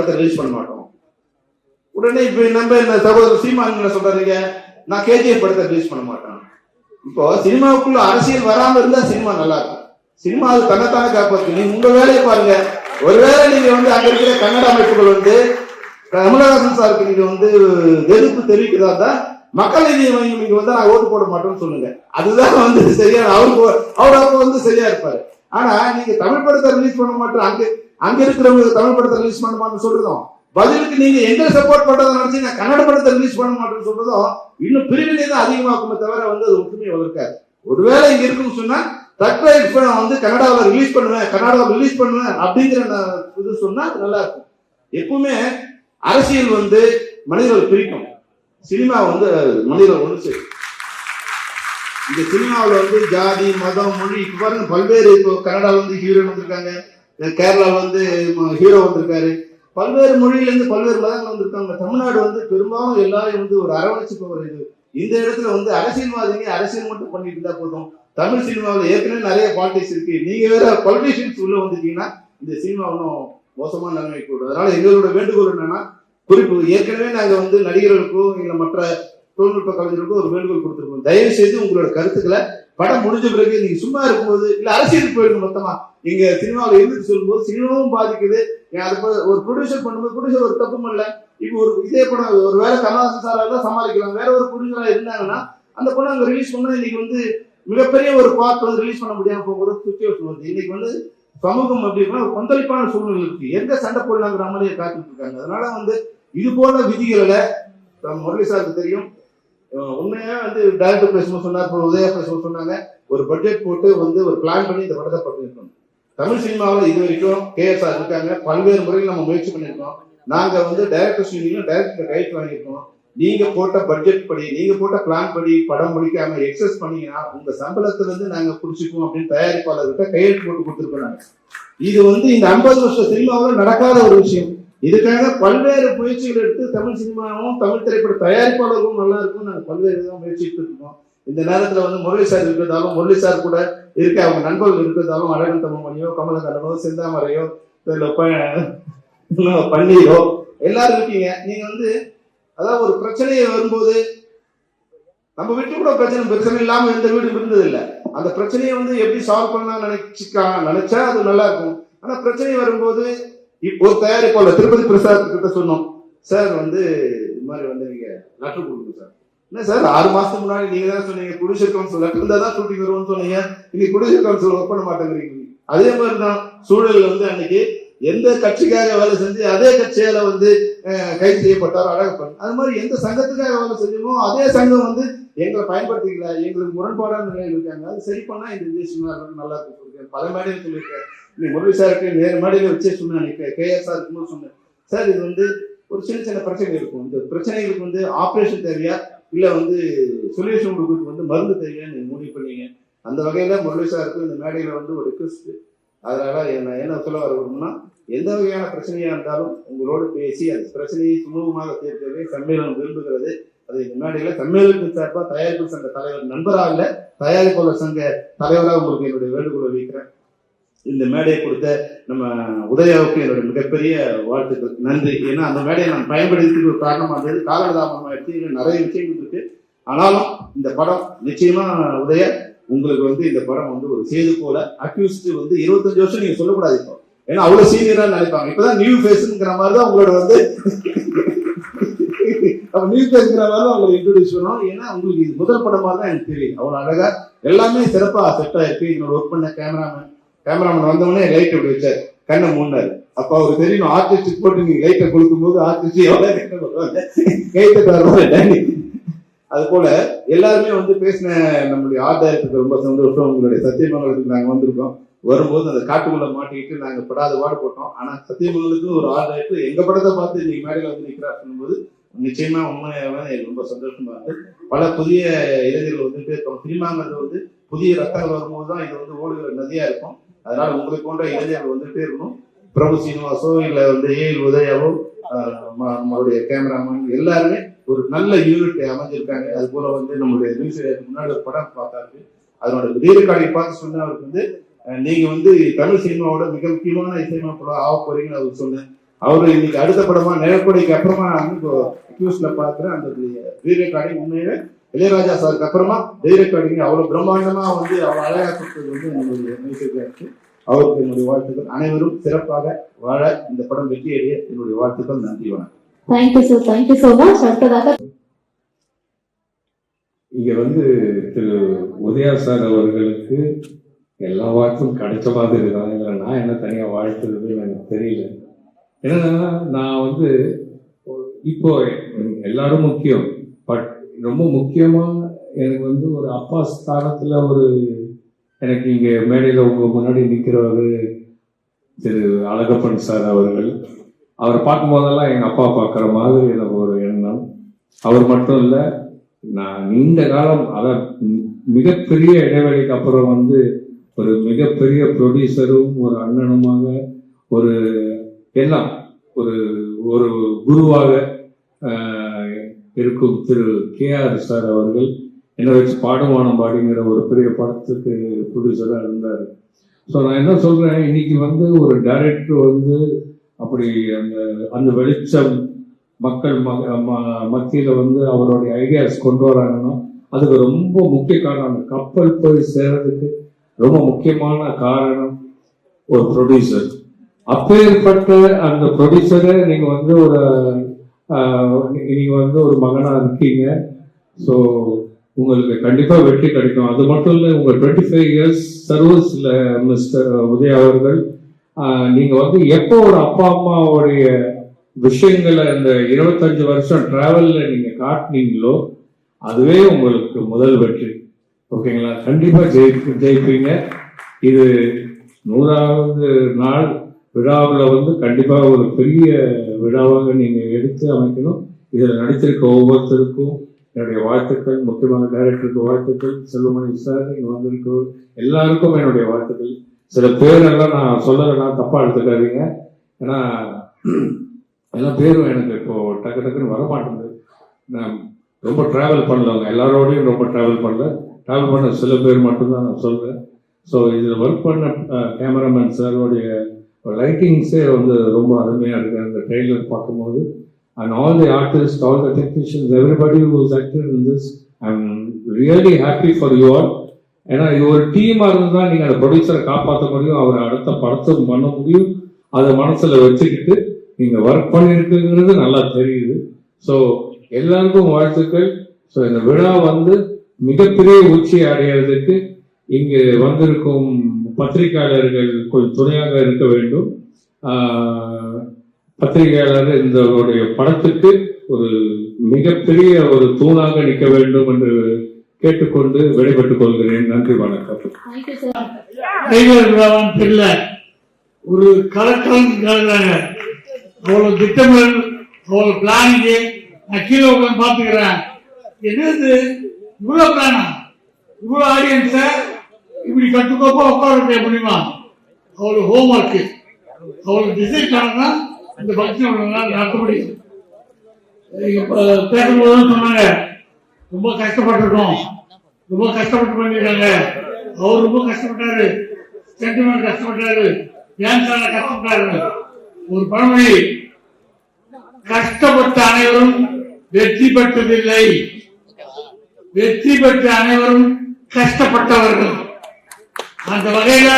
படத்தை ரிலீஸ் பண்ண மாட்டோம். உடனே இப்ப நம்ம என்ன சகோதரர் சீமான் என்ன சொல்றாருங்க நான் கேஜிஎஃப் படத்தை ரிலீஸ் பண்ண மாட்டேன். இப்போ சினிமாவுக்குள்ள அரசியல் வராம இருந்தா சினிமா நல்லா இருக்கும். சினிமா அது தன்னைத்தானே காப்பாற்று நீங்க உங்க வேலையை பாருங்க. ஒருவேளை நீங்க வந்து அங்க இருக்கிற கன்னட அமைப்புகள் வந்து கமலஹாசன் சாருக்கு நீங்க வந்து எதிர்ப்பு தெரிவிக்கிறதா இருந்தா மக்கள் நீதி மையம் நீங்க வந்து நான் ஓட்டு போட மாட்டோம்னு சொல்லுங்க. அதுதான் வந்து சரியா அவருக்கு அவர் அப்ப வந்து சரியா இருப்பாரு. ஆனா நீங்க தமிழ் படத்தை ரிலீஸ் பண்ண மாட்டோம் அங்க அங்க இருக்கிறவங்க தமிழ் படத்தை ரிலீஸ் பண்ண மாட்டோம்னு சொல்றதும் பதிலுக்கு நீங்க எங்க சப்போர்ட் பண்றதை நினைச்சு நான் கன்னட படத்தை ரிலீஸ் பண்ண மாட்டேன்னு சொல்றதும் இன்னும் பிரிவினை தான் அதிகமாக்குமே தவிர வந்து அது ஒற்றுமையை வளர்க்காது. ஒருவேளை இங்க இருக்குன்னு சொன்னா தற்கொலை இப்ப நான் வந்து கன்னடாவில் ரிலீஸ் பண்ணுவேன் கன்னடாவில் ரிலீஸ் பண்ணுவேன் அப்படிங்கிற இது சொன்னா அது நல்லா இருக்கும். எப்பவுமே அரசியல் வந்து மனிதர்கள் பிரிக்கும். சினிமா வந்து மனிதர்கள் ஒன்று சேரும். இந்த சினிமாவில் வந்து ஜாதி மதம் மொழி இப்போ பாருங்க பல்வேறு இப்போ கன்னடாவில் வந்து ஹீரோயின் வந்திருக்காங்க. கேரளாவில் வந்து ஹீரோ வந்திருக்காரு. பல்வேறு மொழியிலேருந்து பல்வேறு மதங்கள் வந்திருக்காங்க. தமிழ்நாடு வந்து பெரும்பாலும் எல்லாரையும் வந்து ஒரு அரவணைச்சு போகிற இது. இந்த இடத்துல வந்து அரசியல்வாதிங்க அரசியல் மட்டும் பண்ணிட்டு இருந்தா போதும். தமிழ் சினிமாவில் ஏற்கனவே நிறைய பாலிடிக்ஸ் இருக்கு. நீங்க வேற பாலிட்டிஷியன்ஸ் உள்ள வந்துட்டீங்கன்னா இந்த சினிமா ஒன்றும் மோசமான நிலைமைக்கு கூடும் அதனால எங்களோட வேண்டுகோள் என்னன்னா குறிப்பு ஏற்கனவே நாங்கள் வந்து நடிகர்களுக்கும் இல்லை மற்ற தொழில்நுட்ப கலைஞருக்கு ஒரு வேண்டுகோள் கொடுத்துருக்கோம். தயவு செய்து உங்களோட கருத்துக்களை படம் முடிஞ்ச பிறகு நீங்க சும்மா இருக்கும்போது இல்ல அரசியலுக்கு போயிடுங்க மொத்தமா. நீங்க சினிமாவில் இருந்து சொல்லும்போது சினிமாவும் பாதிக்குது. அது ஒரு ப்ரொடியூசர் பண்ணும்போது ப்ரொடியூசர் ஒரு தப்பும் இல்லை. இப்போ ஒரு இதே படம் ஒரு வேலை கமலஹாசன் சாரால சமாளிக்கலாம். வேற ஒரு ப்ரொடியூசரா இருந்தாங்கன்னா அந்த படம் அங்க ரிலீஸ் பண்ணா இன்னைக்கு வந்து மிகப்பெரிய ஒரு பார்ட் வந்து ரிலீஸ் பண்ண முடியாம போகிற சுச்சுவேஷன் வருது. இன்னைக்கு வந்து சமூகம் அப்படின்னா ஒரு கொந்தளிப்பான சூழ்நிலை இருக்கு. எங்க சண்டை போடலாங்கிற மாதிரியே காத்துட்டு இருக்காங்க. அதனால வந்து இது போல விதிகளை முரளி சாருக்கு தெரியும். உண்மையா வந்து டைரக்டர் பேசும்போது சொன்னார் அப்புறம் உதயா பேசும்போது சொன்னாங்க. ஒரு பட்ஜெட் போட்டு வந்து ஒரு பிளான் பண்ணி இந்த படத்தை பண்ணிருக்கோம் தமிழ் சினிமாவில் இது வரைக்கும் கேஎஸ்ஆர் இருக்காங்க. பல்வேறு முறையில் நம்ம முயற்சி பண்ணியிருக்கோம். நாங்க வந்து டைரக்டர்ஸ் யூனியனும் டைரக்டர் கைட் வாங்கியிருக்கோம். நீங்க போட்ட பட்ஜெட் படி நீங்க போட்ட பிளான் படி படம் முடிக்காம எக்ஸஸ் பண்ணீங்கன்னா உங்க சம்பளத்துல இருந்து நாங்க குடிச்சுக்குவோம் அப்படின்னு தயாரிப்பாளர்கிட்ட கையெழுத்து போட்டு கொடுத்துருக்கோம் இது வந்து இந்த ஐம்பது வருஷம் சினிமாவில் நடக்காத ஒரு விஷயம். இதுக்காக பல்வேறு முயற்சிகள் எடுத்து தமிழ் சினிமாவும் தமிழ் திரைப்பட தயாரிப்பாளர்களும் நல்லா இருக்கும் நாங்கள் பல்வேறு விதமாக முயற்சி இருக்கோம். இந்த நேரத்தில் வந்து முரளி சார் இருக்கிறதாலும் முரளி சார் கூட இருக்க அவங்க நண்பர்கள் இருக்கிறதாலும் அழகன் தமிழ்மணியோ கமலகண்டனோ செந்தாமரையோ பன்னீரோ எல்லாரும் இருக்கீங்க. நீங்க வந்து அதாவது ஒரு பிரச்சனையை வரும்போது நம்ம வீட்டு கூட பிரச்சனை பிரச்சனை இல்லாம எந்த வீடும் இருந்தது இல்லை அந்த பிரச்சனையை வந்து எப்படி சால்வ் பண்ணலாம் நினைச்சுக்கா நினைச்சா அது நல்லா இருக்கும். ஆனா பிரச்சனை வரும்போது ஒரு தயாரிப்பாளர் திருப்பதி பிரசாத் கிட்ட சொன்னோம். சார் வந்து இது மாதிரி வந்து நீங்க லெட்டர் கொடுங்க சார். என்ன சார் ஆறு மாசத்துக்கு முன்னாடி நீங்க தான் சொன்னீங்க ப்ரொடியூசர் கவுன்சில் லெட்டர் இருந்தா தான் ஷூட்டிங் வருவோம்னு சொன்னீங்க. இன்னைக்கு ப்ரொடியூசர் கவுன்சில் ஒர்க் பண்ண மாட்டேங்கிறீங்க. அதே மாதிரி தான் சூழல் வந்து அன்னைக்கு எந்த கட்சிக்காக வேலை செஞ்சு அதே கட்சியால வந்து கைது செய்யப்பட்டாரோ அழகப்பன் அது மாதிரி எந்த சங்கத்துக்காக வேலை செஞ்சோமோ அதே சங்கம் வந்து எங்களை பயன்படுத்திக்கல எங்களுக்கு முரண்பாடான நிலையில் இருக்காங்க. அது சரி பண்ணா இந்த தேசம் நல்லா இருக்கும் பல மேடையில் சொல்லியிருக்கேன் முரளி சாருக்கு நேர் மாடியில் வச்சே சொன்னேன் கேஎஸ்ஆர் இருக்கும்போது சொன்னேன். சார் இது வந்து ஒரு சின்ன சின்ன பிரச்சனை இருக்கும். இந்த பிரச்சனைகளுக்கு வந்து ஆப்ரேஷன் தேவையா? இல்லை வந்து சொல்யூஷன் கொடுக்கறதுக்கு வந்து மருந்து தேவையான்னு நீங்கள் முடிவு பண்ணீங்க. அந்த வகையில் முரளி சாருக்கு இந்த மேடையில் வந்து ஒரு ரிக்வஸ்ட் அதனால் என்ன என்ன சொல்ல வர விரும்புனா எந்த வகையான பிரச்சனையாக இருந்தாலும் உங்களோடு பேசி அந்த பிரச்சனையை சுமூகமாக தீர்க்கவே சம்மேளனம் விரும்புகிறது. அது முன்னாடியில் மேடையில சம்மேளனத்தின் சார்பா தயாரிப்பு சங்க தலைவர் நண்பராக இல்லை தயாரிப்பாளர் சங்க தலைவராக உங்களுக்கு என்னுடைய வேண்டுகோளை வைக்கிறேன் இந்த மேடையை கொடுத்த நம்ம உதயாவுக்கு என்னுடைய மிகப்பெரிய வாழ்த்துக்கள். நன்றி. ஏன்னா அந்த மேடையை நான் பயன்படுத்தி ஒரு காரணமா இருந்தது. காலதாமதம் எடுத்து இன்னும் நிறைய விஷயங்கள் இருக்கு. ஆனாலும் இந்த படம் நிச்சயமா உதய உங்களுக்கு வந்து இந்த படம் வந்து ஒரு செய்து போல அக்யூஸ்ட் வந்து இருபத்தஞ்சு வருஷம் நீங்க சொல்லக்கூடாது இப்போ. ஏன்னா அவ்வளவு சீனியரா நினைப்பாங்க. இப்பதான் நியூ ஃபேஸ்ங்கிற மாதிரி தான் உங்களோட வந்து அப்ப நியூ ஃபேஸ்ங்கிற மாதிரி தான் உங்களை இன்ட்ரோடியூஸ் பண்ணோம் ஏன்னா உங்களுக்கு இது முதல் படமா தான் எனக்கு தெரியும். அவ்வளவு அழகா எல்லாமே சிறப்பா செட் ஆயிருக்கு. என்னோட ஒர்க் பண்ண கேமராமேன் கேமராமேன் வந்தவொடனே லைட் இப்படி வச்சார். கண்ணை மூடினாரு. அப்ப அவருக்கு தெரியும் ஆர்டிஸ்ட் போட்டு நீங்க லைட்டை கொடுக்கும் போது ஆர்டிஸ்ட் எவ்வளவு தருவாங்க அது போல எல்லாருமே வந்து பேசின நம்மளுடைய ஆதாயத்துக்கு ரொம்ப சந்தோஷம். உங்களுடைய சத்தியமங்கலத்துக்கு நாங்க வந்திருக்கோம். வரும்போது அந்த காட்டுக்குள்ள மாட்டிக்கிட்டு நாங்க படாத பாடு போட்டோம். ஆனா சத்தியமங்கலத்துக்கு ஒரு ஆதாயத்து எங்க படத்தை பார்த்து இன்னைக்கு மேடையில வந்து நிக்கிறார் சொல்லும்போது நிச்சயமா உண்மையாவே எனக்கு ரொம்ப சந்தோஷமா இருக்கு. பல புதிய இளைஞர்கள் வந்துட்டு இருக்கோம் சினிமாங்கிறது வந்து புதிய ரத்தங்கள் வரும்போது தான் இது வந்து ஓடுகிற நதியா இருக்கும். அதனால உங்களுக்கு போன்ற இளைஞர்கள் வந்துட்டே இருக்கணும் பிரபு சீனிவாசோ இல்ல வந்து ஏ உதயாவோ நம்மளுடைய கேமராமேன் எல்லாருமே ஒரு நல்ல யூனிட் அமைஞ்சிருக்காங்க. அது போல வந்து நம்மளுடைய நியூஸ் முன்னாடி ஒரு படம் பார்த்தாரு அதனோட ரீரெக்கார்டை பார்த்து சொன்ன அவருக்கு வந்து நீங்க வந்து தமிழ் சினிமாவோட மிக முக்கியமான இசையமைப்பாளர் ஆக போறீங்கன்னு அவருக்கு சொன்னேன் அவரு இன்னைக்கு அடுத்த படமா நிலக்கொடைக்கு அப்புறமா வந்து இப்போ அக்யூஸ்ல அந்த ரீரெக்கார்டிங் உண்மையிலே இளையராஜா சாருக்கு அப்புறமா ரீரெக்கார்டிங் அவ்வளவு பிரம்மாண்டமா வந்து அவ்வளவு அழகா கொடுத்தது வந்து என்னுடைய மியூசிக்கா இருக்கு அவருக்கு என்னுடைய வாழ்த்துக்கள். அனைவரும் சிறப்பாக வாழ இந்த படம் வெற்றியடைய என்னுடைய வாழ்த்துக்கள். நன்றி வணக்கம். Thank you sir thank you so much அடுத்ததாக இங்க வந்து திரு உதயா சார் அவர்களுக்கு எல்லா வாழ்த்தும் கிடைச்ச மாதிரி இருக்காங்க இதுல நான் என்ன தனியா வாழ்த்துறது எனக்கு தெரியல. என்னன்னா நான் வந்து இப்போ எல்லாரும் முக்கியம். பட் ரொம்ப முக்கியமாக எனக்கு வந்து ஒரு அப்பா ஸ்தானத்தில் ஒரு எனக்கு இங்கே மேடையில் உங்கள் முன்னாடி நிற்கிறவர் திரு அழகப்பன் சார் அவர்கள். அவரை பார்க்கும் போதெல்லாம் அப்பா பார்க்குற மாதிரி எனக்கு ஒரு எண்ணம். அவர் மட்டும் இல்லை நான் நீண்ட காலம் அதான் மிகப்பெரிய இடைவெளிக்கு அப்புறம் வந்து ஒரு மிகப்பெரிய ப்ரொடியூசரும் ஒரு அண்ணனுமாக ஒரு எல்லாம் ஒரு ஒரு குருவாக இருக்கும் திரு கே ஆர் சார் அவர்கள். என்ன வச்சு பாடுவானம் பாடிங்கிற ஒரு பெரிய படத்துக்கு ப்ரொடியூசராக இருந்தார். ஸோ நான் என்ன சொல்கிறேன் இன்னைக்கு வந்து ஒரு டைரக்டர் வந்து அப்படி அந்த அந்த வெளிச்சம் மக்கள் ம- ம- வந்து அவருடைய ஐடியாஸ் கொண்டு வராங்கன்னா அதுக்கு ரொம்ப முக்கிய காரணம். அந்த கப்பல் போய் சேர்றதுக்கு ரொம்ப முக்கியமான காரணம் ஒரு ப்ரொடியூசர் அப்பேற்பட்ட அந்த ப்ரொடியூசரை நீங்கள் வந்து ஒரு நீங்கள் வந்து ஒரு மகனாக இருக்கீங்க. ஸோ உங்களுக்கு கண்டிப்பாக வெற்றி கிடைக்கும். அது மட்டும் இல்லை உங்கள் டுவெண்ட்டி ஃபைவ் இயர்ஸ் சர்வீஸில் மிஸ்டர் உதயா அவர்கள் நீங்கள் வந்து எப்போ ஒரு அப்பா அம்மாவுடைய விஷயங்களை இந்த இருபத்தஞ்சு வருஷம் ட்ராவலில் நீங்கள் காட்டுனீங்களோ அதுவே உங்களுக்கு முதல் வெற்றி. ஓகேங்களா கண்டிப்பாக ஜெயி ஜெயிப்பீங்க. இது நூறாவது நாள் விழாவில் வந்து கண்டிப்பாக ஒரு பெரிய விழாவாக நீங்கள் எடுத்து அமைக்கணும். இதில் நடித்திருக்க ஒவ்வொருத்தருக்கும் என்னுடைய வாழ்த்துக்கள் முக்கியமாக டைரக்டருக்கு வாழ்த்துக்கள் செல்வமணி சார் இங்கே வந்திருக்க எல்லாருக்கும் என்னுடைய வாழ்த்துக்கள். சில பேரெல்லாம் நான் சொல்லலைன்னா தப்பாக எடுத்துக்காதீங்க. ஏன்னா எல்லா பேரும் எனக்கு இப்போ டக்கு டக்குன்னு வர மாட்டேங்குது நான் ரொம்ப ட்ராவல் பண்ணலவங்க எல்லாரோடையும் ரொம்ப ட்ராவல் பண்ணல. ட்ராவல் பண்ண சில பேர் மட்டும்தான் நான் சொல்கிறேன் ஸோ இதில் ஒர்க் பண்ண கேமராமேன் சாரோடைய லைட்டிங்ஸே வந்து ரொம்ப அருமையாக இருக்குது அந்த ட்ரெய்லர் பார்க்கும்போது and all the artist all the technicians everybody who's acted in this I am really happy for you all ஏன்னா இது ஒரு டீமாக இருந்து தான் நீங்கள் அந்த ப்ரொடியூசரை காப்பாற்ற முடியும் அவரை அடுத்த படத்தை பண்ண முடியும். அதை மனசில் வச்சுக்கிட்டு நீங்கள் ஒர்க் பண்ணியிருக்குங்கிறது நல்லா தெரியுது. ஸோ எல்லாருக்கும் வாழ்த்துக்கள். ஸோ இந்த விழா வந்து மிகப்பெரிய உச்சி அடையிறதுக்கு இங்கு வந்திருக்கும் பத்திரிகையாளர்கள் கொஞ்சம் துணையாக இருக்க வேண்டும். பத்திரிகையாளர் இந்த உடைய படத்துக்கு ஒரு மிகப்பெரிய ஒரு தூணாக நிற்க வேண்டும் என்று கேட்டுக்கொண்டு விடைபெற்றுக் கொள்கிறேன். நன்றி வணக்கம். தெரியல ஒரு கலக்கலம் கலக்குறாங்க அவ்வளவு திட்டமிடல் அவ்வளவு பிளானிங்கு நான் கீழே உட்காந்து பார்த்துக்கிறேன். என்னது இவ்வளோ பிளானா இவ்வளோ ஆடியன்ஸை இப்படி கட்டுக்கோப்பா உட்காரட்டே முடியுமா அவ்வளோ ஹோம் ஒர்க்கு அவளுக்கு டிசைன் பண்ணதான் இந்த ஃபங்க்ஷன் நடத்த முடியும் பேசும்போது சொன்னாங்க ரொம்ப கஷ்டப்பட்டிருக்கோம். ரொம்ப கஷ்டப்பட்டு பண்ணிருக்காங்க அவர் ரொம்ப கஷ்டப்பட்டாரு. சென்டிமெண்ட் கஷ்டப்பட்டாரு. டான்ஸால கஷ்டப்பட்டாரு. ஒரு பழமொழி. கஷ்டப்பட்ட அனைவரும் வெற்றி பெற்றதில்லை. வெற்றி பெற்ற அனைவரும் கஷ்டப்பட்டவர்கள். அந்த வகையில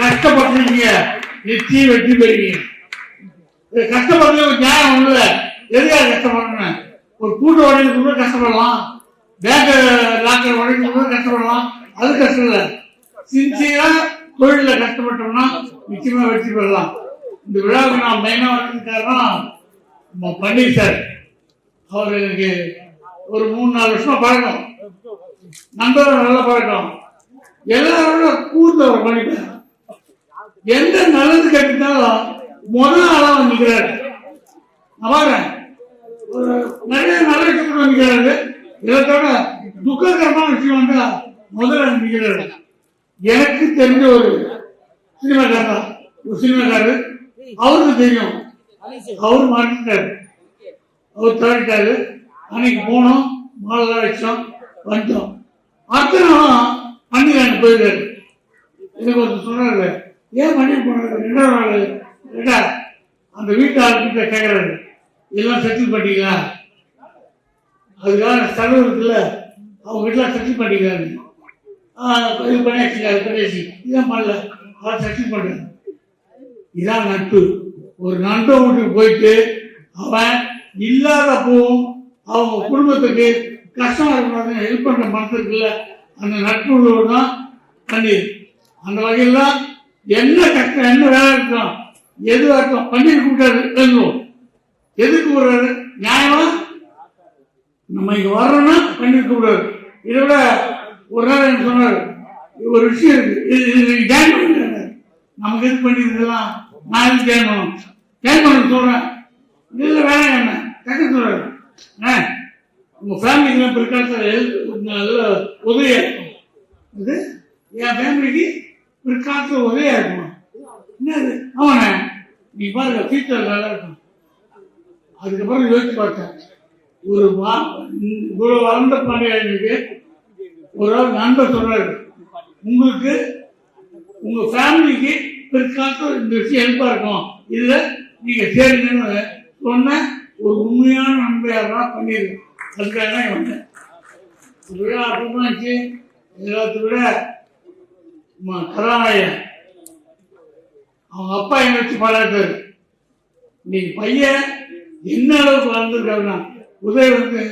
கஷ்டப்பட்டிருக்கீங்க. நிச்சயம் வெற்றி பெறுவீங்க கஷ்டப்படுறது ஒரு நியாயம் ஒண்ணுல எதுக்காக கஷ்டப்படணும் ஒரு கூட்டு உடையில கூட கஷ்டப்படலாம். பேங்க் லாக்கர் உடையில கூட கஷ்டப்படலாம். அது கஷ்டம் இல்லை. சின்சியரா தொழில கஷ்டப்பட்டோம்னா நிச்சயமா வெற்றி பெறலாம். இந்த விழாவுக்கு நான் மெயினா வந்தது நம்ம பன்னீர் சார். அவர் எனக்கு ஒரு மூணு நாலு வருஷமா பழக்கம். நண்பர்கள் நல்ல பழக்கம். எல்லாரும் கூர்ந்து அவர் பண்ணிட்டார் எந்த நல்லது கேட்டுட்டாலும் முதல் ஆளா வந்து நிக்கிறாரு நான் பாருங்க ஒரு நிறைய நல்ல விஷயங்கள் நிக்கிறாரு இதோட துக்ககரமான விஷயம் வந்தா முதல்ல நிக்கிறாரு எனக்கு தெரிஞ்ச ஒரு சினிமாக்காரர் தான். ஒரு சினிமாக்காரரு. அவருக்கு தெரியும். அவரு மாட்டிட்டாரு அவர் தவிட்டாரு அன்னைக்கு போனோம். மாலை வச்சோம். வந்துட்டோம். அத்தனை நாளும் பண்ணிக்கிறாங்க போயிருக்காரு. எனக்கு ஒருத்தர் சொன்னாரு ஏன் பண்ணி போனாரு ரெண்டாவது நாள்? ரெண்டா அந்த வீட்டாளர்கிட்ட கேட்கறாரு இதெல்லாம் செட்டில் பண்ணிங்களா அதுக்கான செலவு இருக்குல்ல அவங்க வீட்டில் செட்டில் பண்ணிக்கிறாங்க இது பண்ணியாச்சு அது பண்ணியாச்சு. இதான் பண்ணல. அதை செட்டில் பண்ணுறாங்க இதான் நட்பு. ஒரு நண்பன் வீட்டுக்கு போயிட்டு அவன் இல்லாதப்பவும் அவங்க குடும்பத்துக்கு கஷ்டமாக இருக்கக்கூடாதுன்னு ஹெல்ப் பண்ணுற மனசு இருக்குல்ல அந்த நட்புகளோடு தான் பண்ணியிருக்கு அந்த வகையில் தான் என்ன கஷ்டம் என்ன வேலை இருக்கும் எதுவாக இருக்கும் பன்னீர் கூப்பிட்டாரு எழுதுவோம் எதுக்கு கூப்பிடுறாரு? நியாயமா? நம்ம இங்க வர்றோம்னா பன்னீர் கூப்பிடுறாரு. இதை விட ஒரு நாள் எனக்கு சொன்னாரு? ஒரு விஷயம் இருக்கு. இது ஜாயின் பண்ணுங்க நமக்கு எது பண்ணிருக்கலாம் நான் எது ஜாயின் பண்ணணும்? ஜாயின் பண்ண சொல்றேன். இதுல வேலை என்ன? கேட்க சொல்றாரு. ஆ உங்க ஃபேமிலிக்கு பிற்காலத்தில் ஹெல்ப் நல்ல உதவியா இருக்கும். இது? என் ஃபேமிலிக்கு பிற்காலத்தில் உதவியா இருக்குமா என்னது? அவனை நீ பாருங்க ஃபியூச்சர் நல்லா இருக்கும். அதுக்கப்புறம் யோசிச்சு பார்த்தேன். ஒரு வா இவ்வளவு வளர்ந்த பண்டிகைக்கு ஒரு ஆள் நண்பர் சொல்றாரு உங்களுக்கு உங்க ஃபேமிலிக்கு பிற்காலத்தில் இந்த விஷயம் ஹெல்ப்பாக இருக்கும். இல்லை நீங்க சேருங்கன்னு சொன்ன ஒரு உண்மையான நண்பையாக தான் பண்ணியிருக்கேன் அதுக்காக தான் வந்தேன். விழா அப்புறமா இருந்துச்சு. எல்லாத்த விட கதாநாயகன். அவங்க அப்பா என்ன வச்சு பாராட்டாரு நீ பையன் என்ன அளவுக்கு வளர்ந்துருக்காருன்னா உதய் வந்து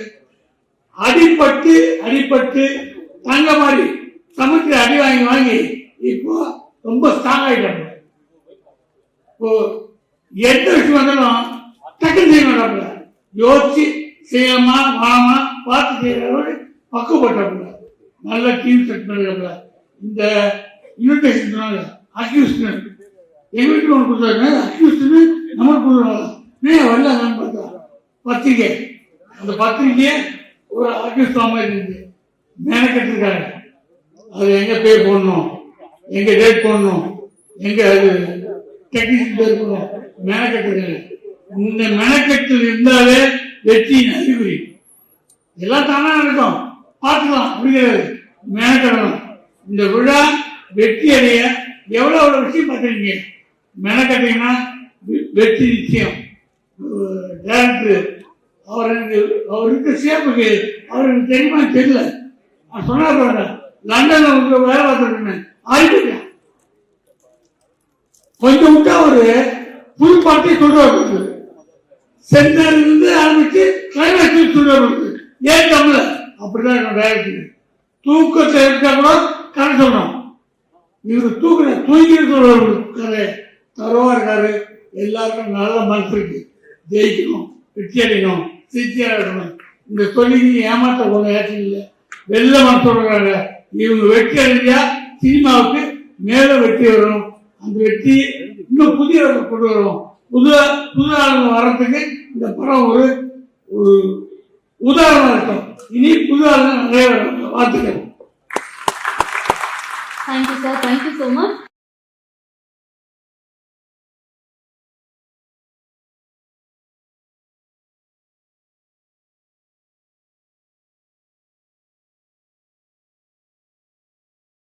அடிப்பட்டு அடிபட்டு தங்க மாதிரி சமைச்சு அடி வாங்கி வாங்கி இப்போ ரொம்ப ஸ்ட்ராங் ஆயிட்டாங்க. இப்போ எந்த விஷயம் வந்தாலும் டக்குன்னு செய்ய மாட்டாப்புல. யோசிச்சு செய்யலாமா வாமா பார்த்து செய்யறவர்கள் பக்குவப்பட்டாப்புல நல்ல டீம் செட் பண்ணிருக்காப்புல. இந்த இன்விடேஷன் சொன்னாங்க அக்யூஸ்டன். எங்க வீட்டுக்கு ஒன்று கொடுத்தாரு. அக்யூஸ்டன் நம்ம கொடுக்குறாங்க. ஏன் வரலாங்கன்னு பார்த்தா? பத்திரிக்கை. அந்த பத்திரிக்கையே ஒரு அக்யூஸ்ட் மாதிரி இருந்துச்சு மெனக்கெட்டிருக்காங்க அது எங்கே பே போடணும் எங்கே டேட் போடணும் எங்கே அது டெக்னீஷியன் பேர் போடணும் மெனக்கெட்டிருக்காங்க இந்த மெனக்கெட்டில் இருந்தாலே வெற்றியின் அறிகுறி. எல்லாம் தானா நடக்கும். பார்த்துக்கலாம். அப்படிங்கிறது மெனக்கெடணும் இந்த விழா வெற்றி அடைய எவ்வளவு எவ்வளவு விஷயம் பார்த்துருக்கீங்க? மெனக்கட்டிங்கன்னா வெற்றி நிச்சயம். டேரக்டர் அவர் எனக்கு அவர் இருக்க சேப்புக்கு அவர் எனக்கு தெரியுமா? தெரியல. நான் சொன்னா பாருங்க லண்டன்ல உங்க வேலை பார்த்துருக்கேன் ஆயிட்டேன் கொஞ்சம் விட்டா ஒரு புது பாட்டை சொல்றாரு. சென்டர்ல இருந்து ஆரம்பிச்சு கிளைமேக்ஸ் சொல்றாரு. ஏன் தமிழ அப்படிதான் என்னோட டேரக்டர் தூக்கத்தை எடுத்தா கூட கதை இவர் தூக்கல தூங்கிட்டு சொல்றாரு தரவா இருக்காரு. எல்லாருக்கும் நல்ல மனசு இருக்கு. ஜெயிக்கணும் வெற்றி அடையணும் சித்தியா இருக்கணும் இந்த தொழில் ஏமாற்ற போன ஏற்றம் இல்லை. வெள்ள மனசுறாங்க இவங்க வெற்றி அடைஞ்சா சினிமாவுக்கு மேல வெற்றி வரும் அந்த வெற்றி இன்னும் புதிய கொண்டு வரும். புது புது ஆளுங்க வர்றதுக்கு இந்த படம் ஒரு உதாரணம் இருக்கும் இனி புது ஆளுங்க நிறைய வாழ்த்துக்கள். Thank you sir thank you so much